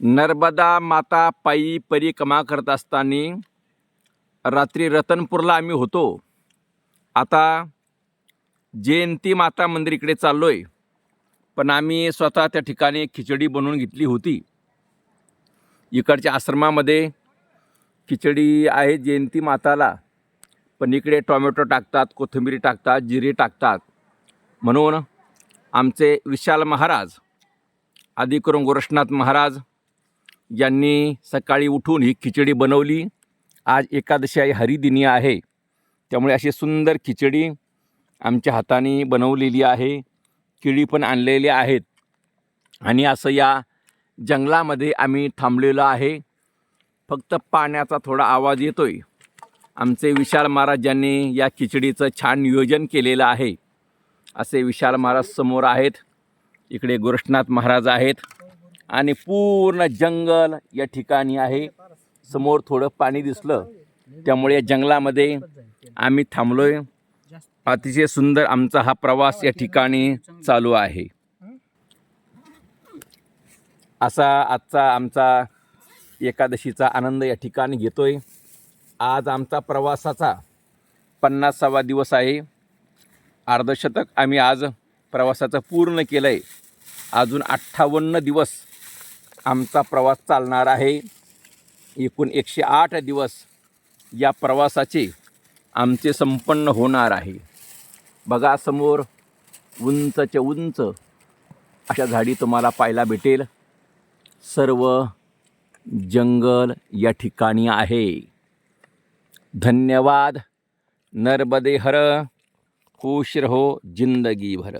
नर्मदा माता पायी परिक्रमा करत असताना रात्री रतनपूरला आम्ही होतो. आता जयंती माता मंदिर इकडे चाललो आहे पण आम्ही स्वतः त्या ठिकाणी खिचडी बनवून घेतली होती. इकडच्या आश्रमामध्ये खिचडी आहे जयंती माताला. पण इकडे टोमॅटो टाकतात कोथिंबीर टाकतात जिरे टाकतात. म्हणून आमचे विशाल महाराज आदिकरून गोरक्षनाथ महाराज यांनी सकाळी उठून ही खिचडी बनवली. आज एकादशी आहे हरिदिनी आहे. त्यामुळे अशी सुंदर खिचडी आमच्या हाताने बनवलेली आहे. केळी पण आणलेली आहेत. आणि असं या जंगलामध्ये आम्ही थांबलेलो आहे. फक्त पाण्याचा थोडा आवाज येतो आहे आमचे विशाल महाराज यांनी या खिचडीचं छान नियोजन केलेलं आहे. असे विशाल महाराज समोर आहेत. इकडे गोरक्षनाथ महाराज आहेत. आणि पूर्ण जंगल या ठिकाणी आहे. समोर थोडं पाणी दिसलं. त्यामुळे या जंगलामध्ये आम्ही थांबलोय. अतिशय सुंदर आमचा हा प्रवास या ठिकाणी चालू आहे. असा आजचा आमचा एकादशीचा आनंद या ठिकाणी घेतोय. आज आमचा प्रवासाचा पन्नासावा दिवस आहे. अर्धशतक आम्ही आज प्रवासाचं पूर्ण केलं आहे अजून अठ्ठावन्न दिवस आमचा प्रवास चालणार आहे. एकूण एकशे आठ दिवस या प्रवासाचे आमचे संपन्न होणार आहे. बघा समोर उंचचे उंच अशा झाडी तुम्हाला पाहायला भेटेल. सर्व जंगल या ठिकाणी आहे. धन्यवाद. नर्मदे हर खुश रहो जिंदगी भर